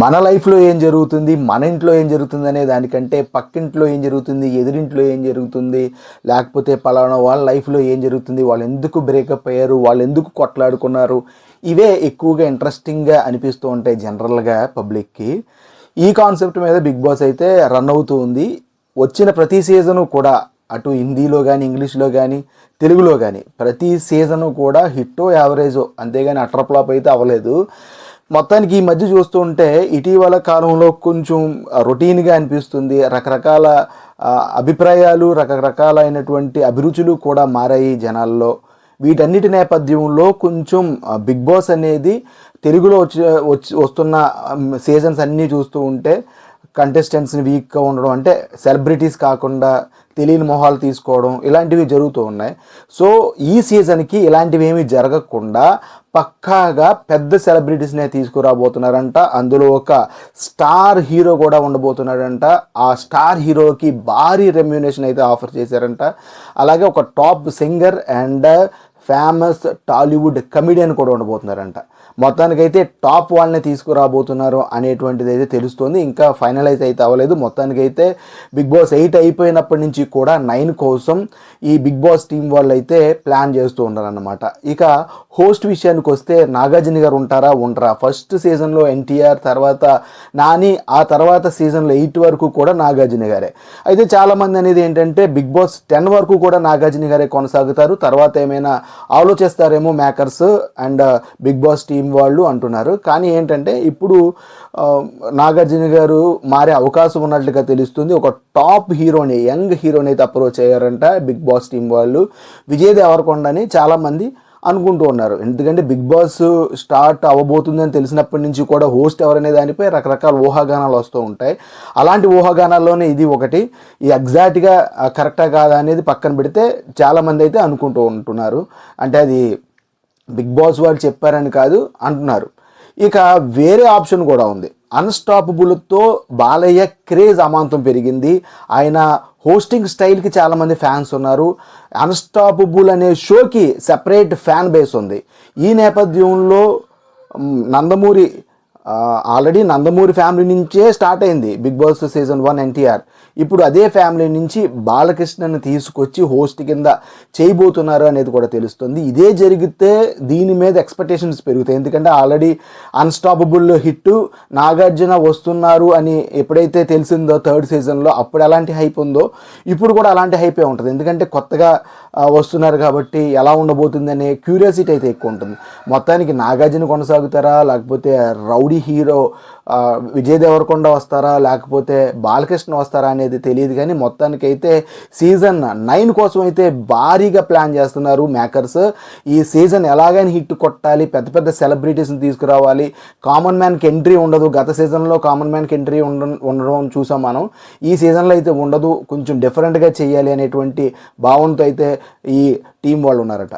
మన లైఫ్లో ఏం జరుగుతుంది మన ఇంట్లో ఏం జరుగుతుంది అనే దానికంటే పక్కింట్లో ఏం జరుగుతుంది ఎదురింట్లో ఏం జరుగుతుంది లేకపోతే పలానా వాళ్ళ లైఫ్లో ఏం జరుగుతుంది వాళ్ళు ఎందుకు బ్రేకప్ అయ్యారు వాళ్ళు ఎందుకు కొట్లాడుకున్నారు ఇవే ఎక్కువగా ఇంట్రెస్టింగ్గా అనిపిస్తూ ఉంటాయి జనరల్గా పబ్లిక్కి ఈ కాన్సెప్ట్ మీద బిగ్ బాస్ అయితే రన్ అవుతూ ఉంది. వచ్చిన ప్రతి సీజను కూడా అటు హిందీలో కానీ ఇంగ్లీష్లో కానీ తెలుగులో కానీ ప్రతి సీజను కూడా హిట్టో యావరేజో అంతేగాని అట్రప్లాప్ అయితే అవ్వలేదు. మొత్తానికి ఈ మధ్య చూస్తూ ఉంటే ఇటీవల కాలంలో కొంచెం రొటీన్గా అనిపిస్తుంది. రకరకాల అభిప్రాయాలు రకరకాలైనటువంటి అభిరుచులు కూడా మారాయి జనాల్లో. వీటన్నిటి నేపథ్యంలో కొంచెం బిగ్ బాస్ అనేది తెలుగులో వచ్చి వచ్చి వస్తున్న సీజన్స్ అన్నీ చూస్తూ ఉంటే కంటెస్టెంట్స్ని వీక్గా ఉండడం అంటే సెలబ్రిటీస్ కాకుండా తెలియని మొహాలు తీసుకోవడం ఇలాంటివి జరుగుతూ ఉన్నాయి. సో ఈ సీజన్కి ఇలాంటివి ఏమీ జరగకుండా పక్కాగా పెద్ద సెలబ్రిటీస్నే తీసుకురాబోతున్నారంట. అందులో ఒక స్టార్ హీరో కూడా ఉండబోతున్నాడంట. ఆ స్టార్ హీరోకి భారీ రెమ్యునేషన్ అయితే ఆఫర్ చేశారంట. అలాగే ఒక top singer and famous Tollywood comedian కూడా ఉండబోతున్నారంట. మొత్తానికైతే టాప్ వాళ్ళని తీసుకురాబోతున్నారు అనేటువంటిది అయితే తెలుస్తుంది. ఇంకా ఫైనలైజ్ అయితే అవ్వలేదు. మొత్తానికైతే బిగ్ బాస్ ఎయిట్ అయిపోయినప్పటి నుంచి కూడా నైన్ కోసం ఈ బిగ్ బాస్ టీం వాళ్ళు అయితే ప్లాన్ చేస్తూ ఉన్నారన్నమాట. ఇక హోస్ట్ విషయానికి వస్తే నాగార్జున గారు ఉంటారా? ఉండరా? ఫస్ట్ సీజన్లో ఎన్టీఆర్ తర్వాత నాని ఆ తర్వాత సీజన్లో ఎయిట్ వరకు కూడా నాగార్జున గారే. అయితే చాలామంది అనేది ఏంటంటే బిగ్ బాస్ టెన్ వరకు కూడా నాగార్జున గారే కొనసాగుతారు. తర్వాత ఏమైనా ఆలోచిస్తారేమో makers and Bigg Boss team వాళ్ళు అంటున్నారు. కానీ ఏంటంటే ఇప్పుడు uh, నాగార్జున గారు మారే అవకాశం ఉన్నట్లుగా తెలుస్తుంది. ఒక టాప్ హీరోని యంగ్ హీరోని అయితే అప్రోచ్ అయ్యారంట బిగ్ బాస్ టీం వాళ్ళు. విజయ్ దేవరకొండని చాలామంది అనుకుంటూ ఉన్నారు. ఎందుకంటే బిగ్ బాస్ స్టార్ట్ అవ్వబోతుందని తెలిసినప్పటి నుంచి కూడా హోస్ట్ ఎవరనే దానిపై రకరకాల ఊహాగానాలు వస్తూ ఉంటాయి. అలాంటి ఊహాగానాల్లోనే ఇది ఒకటి. ఈ ఎగ్జాక్ట్గా కరెక్టా కాదా అనేది పక్కన పెడితే చాలామంది అయితే అనుకుంటూ ఉంటున్నారు. అంటే అది బిగ్ బాస్ వాళ్ళు చెప్పారని కాదు అంటున్నారు. ఇక వేరే ఆప్షన్ కూడా ఉంది. అన్స్టాపబుల్తో బాలయ్య క్రేజ్ అమాంతం పెరిగింది. ఆయన హోస్టింగ్ స్టైల్కి చాలామంది ఫ్యాన్స్ ఉన్నారు. అన్స్టాపబుల్ అనే షోకి సెపరేట్ ఫ్యాన్ బేస్ ఉంది. ఈ నేపథ్యంలో నందమూరి ఆల్రెడీ నందమూరి ఫ్యామిలీ నుంచే స్టార్ట్ అయింది. Bigg Boss season one NTR ఇప్పుడు అదే ఫ్యామిలీ నుంచి బాలకృష్ణని తీసుకొచ్చి హోస్ట్ కింద చేయబోతున్నారు అనేది కూడా తెలుస్తుంది. ఇదే జరిగితే దీని మీద ఎక్స్పెక్టేషన్స్ పెరుగుతాయి. ఎందుకంటే ఆల్రెడీ అన్స్టాపబుల్ హిట్ నాగార్జున వస్తున్నారు అని ఎప్పుడైతే తెలిసిందో థర్డ్ సీజన్లో అప్పుడు ఎలాంటి హైప్ ఉందో ఇప్పుడు కూడా అలాంటి హైపే ఉంటుంది. ఎందుకంటే కొత్తగా వస్తున్నారు కాబట్టి ఎలా ఉండబోతుంది అనే క్యూరియాసిటీ అయితే ఎక్కువ ఉంటుంది. మొత్తానికి నాగార్జున కొనసాగుతారా? లేకపోతే రౌడీ హీరో విజయ్ దేవరకొండ వస్తారా లేకపోతే బాలకృష్ణ వస్తారా అనేది తెలియదు కానీ మొత్తానికి అయితే సీజన్ నైన్ కోసం అయితే భారీగా ప్లాన్ చేస్తున్నారు మేకర్స్. ఈ సీజన్ ఎలాగైనా హిట్ కొట్టాలి పెద్ద పెద్ద సెలబ్రిటీస్ని తీసుకురావాలి. కామన్ మ్యాన్కి ఎంట్రీ ఉండదు. గత సీజన్లో కామన్ మ్యాన్కి ఎంట్రీ ఉండ ఉండడం చూసాం మనం. ఈ సీజన్లో అయితే ఉండదు. కొంచెం డిఫరెంట్గా చేయాలి అనేటువంటి భావనతో అయితే ఈ టీం వాళ్ళు ఉన్నారట.